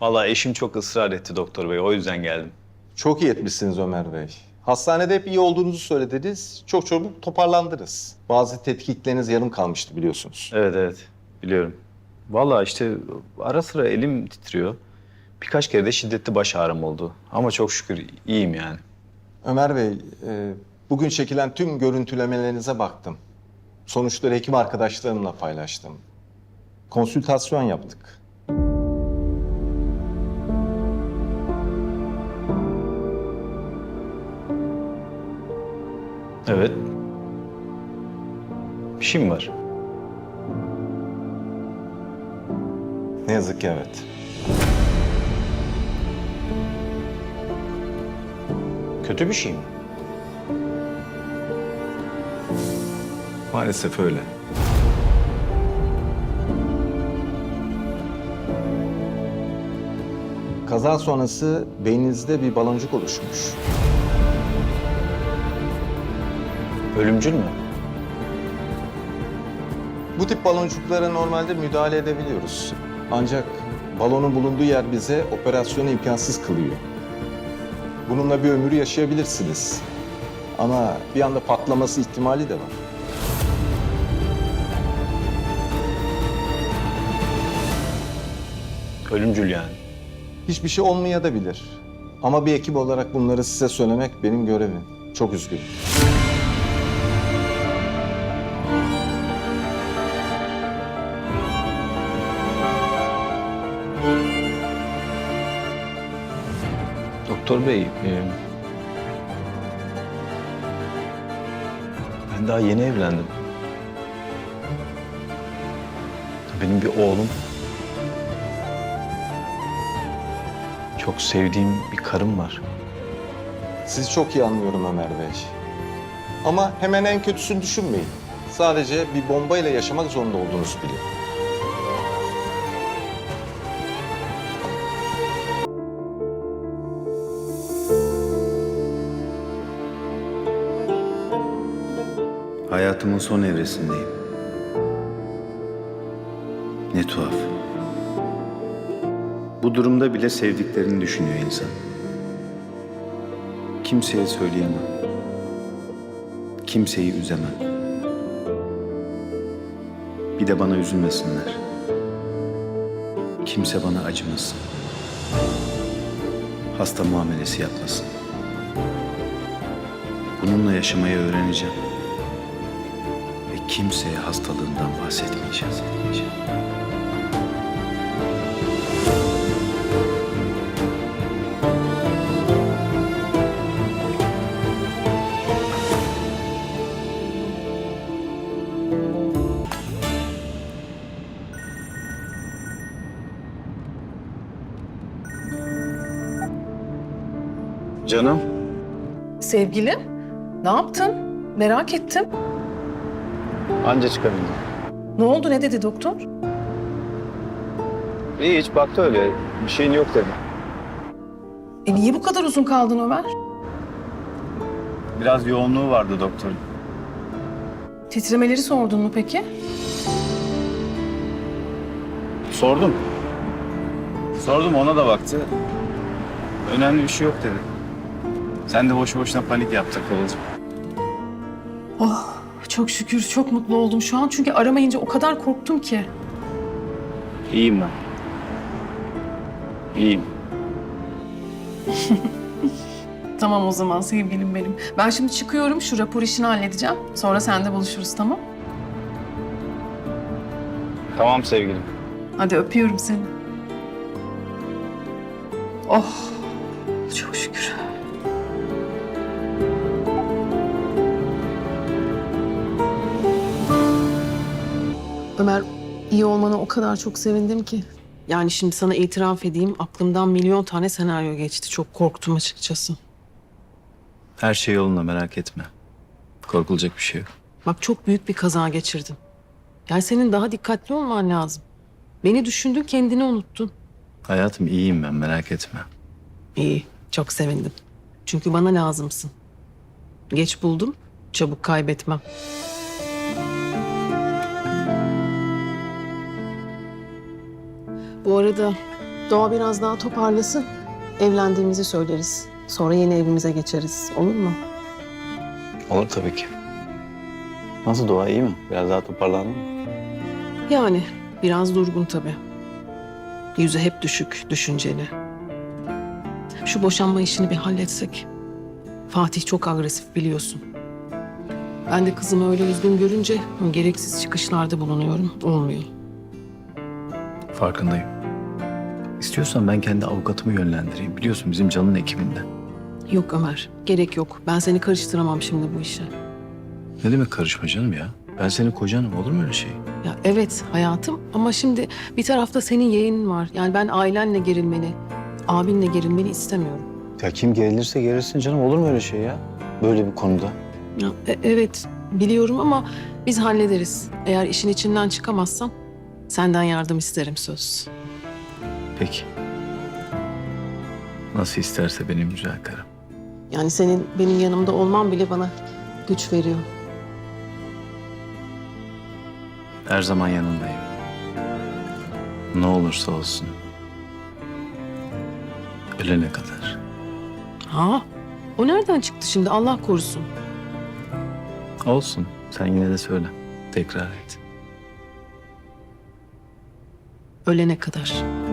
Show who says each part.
Speaker 1: Vallahi eşim çok ısrar etti doktor bey. O yüzden geldim.
Speaker 2: Çok iyi etmişsiniz Ömer Bey. Hastanede hep iyi olduğunuzu söylediniz. Çok çabuk toparlandınız. Bazı tetkikleriniz yarım kalmıştı biliyorsunuz.
Speaker 1: Evet evet. Biliyorum. Vallahi işte ara sıra elim titriyor. Birkaç kere de şiddetli baş ağrım oldu. Ama çok şükür iyiyim yani.
Speaker 2: Ömer Bey, e, bugün çekilen tüm görüntülemelerinize baktım. Sonuçları hekim arkadaşlarımla paylaştım. Konsültasyon yaptık.
Speaker 1: Evet. Bir şey mi var?
Speaker 2: Ne yazık ki evet.
Speaker 1: Kötü bir şey mi? Maalesef öyle.
Speaker 2: Kaza sonrası beyninizde bir baloncuk oluşmuş.
Speaker 1: Ölümcül mü?
Speaker 2: Bu tip baloncuklara normalde müdahale edebiliyoruz. Ancak balonun bulunduğu yer bize operasyonu imkansız kılıyor. Bununla bir ömür yaşayabilirsiniz. Ama bir anda patlaması ihtimali de var.
Speaker 1: Ölümcül yani.
Speaker 2: Hiçbir şey olmayabilir. Ama bir ekip olarak bunları size söylemek benim görevim. Çok üzgünüm.
Speaker 1: Doktor bey, e, ben daha yeni evlendim. Benim bir oğlum, çok sevdiğim bir karım var.
Speaker 2: Sizi çok iyi anlıyorum Ömer Bey. Ama hemen en kötüsünü düşünmeyin. Sadece bir bombayla yaşamak zorunda olduğunuzu bilin.
Speaker 3: Hayatımın son evresindeyim. Ne tuhaf. Bu durumda bile sevdiklerini düşünüyor insan. Kimseye söyleyemem. Kimseyi üzemem. Bir de bana üzülmesinler. Kimse bana acımasın. Hasta muamelesi yapmasın. Bununla yaşamayı öğreneceğim kimseye hastalığından bahsetmeyeceğim. Canım,
Speaker 4: Sevgilim, ne yaptın? Merak ettim.
Speaker 1: Anca çıkabildim.
Speaker 4: Ne oldu, ne dedi doktor?
Speaker 1: İyi hiç baktı öyle. Bir şeyin yok dedi.
Speaker 4: E niye bu kadar uzun kaldın Ömer?
Speaker 1: Biraz yoğunluğu vardı doktorun.
Speaker 4: Titremeleri sordun mu peki?
Speaker 1: Sordum. Sordum ona da baktı. Önemli bir şey yok dedi. Sen de boşu boşuna panik yaptın Kıvılcım.
Speaker 4: Oh, çok şükür, çok mutlu oldum şu an. Çünkü aramayınca o kadar korktum ki.
Speaker 1: İyiyim ben. İyiyim.
Speaker 4: Tamam o zaman sevgilim benim. Ben şimdi çıkıyorum, şu rapor işini halledeceğim. Sonra seninle buluşuruz, tamam?
Speaker 1: Tamam sevgilim.
Speaker 4: Hadi öpüyorum seni. Oh, çok şükür. Ömer, iyi olmana o kadar çok sevindim ki. Yani şimdi sana itiraf edeyim, aklımdan milyon tane senaryo geçti. Çok korktum açıkçası.
Speaker 3: her şey yolunda merak etme. Korkulacak bir şey yok.
Speaker 4: Bak çok büyük bir kaza geçirdim. Yani senin daha dikkatli olman lazım. Beni düşündün, kendini unuttun.
Speaker 3: Hayatım iyiyim ben merak etme.
Speaker 4: İyi, çok sevindim. Çünkü bana lazımsın. Geç buldum, çabuk kaybetmem. Bu arada Doğa biraz daha toparlasın. Evlendiğimizi söyleriz. Sonra yeni evimize geçeriz. Olur mu?
Speaker 3: Olur tabii ki. Nasıl doğa iyi mi? Biraz daha toparlandın mı?
Speaker 4: Yani biraz durgun tabii. Yüzü hep düşük, düşünceli. Şu boşanma işini bir halletsek. Fatih çok agresif biliyorsun. Ben de kızımı öyle üzgün görünce gereksiz çıkışlarda bulunuyorum. Olmuyor.
Speaker 3: Farkındayım. İstiyorsan ben kendi avukatımı yönlendireyim. Biliyorsun bizim canın ekibinde.
Speaker 4: Yok Ömer, gerek yok. Ben seni karıştıramam şimdi bu işe.
Speaker 3: Ne demek karışma canım ya? Ben senin kocanım olur mu öyle şey?
Speaker 4: Ya evet hayatım ama şimdi bir tarafta senin yeğenin var. Yani ben ailenle gerilmeni, abinle gerilmeni istemiyorum.
Speaker 3: Ya kim gerilirse gerilsin canım olur mu öyle şey ya? Böyle bir konuda.
Speaker 4: Ya, e- evet biliyorum ama biz hallederiz. Eğer işin içinden çıkamazsam senden yardım isterim söz.
Speaker 3: Peki. Nasıl isterse benim güzel karım.
Speaker 4: Yani senin benim yanımda olman bile bana güç veriyor.
Speaker 3: Her zaman yanındayım. Ne olursa olsun. Ölene kadar.
Speaker 4: Ha? O nereden çıktı şimdi Allah korusun.
Speaker 3: Olsun. Sen yine de söyle. Tekrar et.
Speaker 4: Ölene kadar.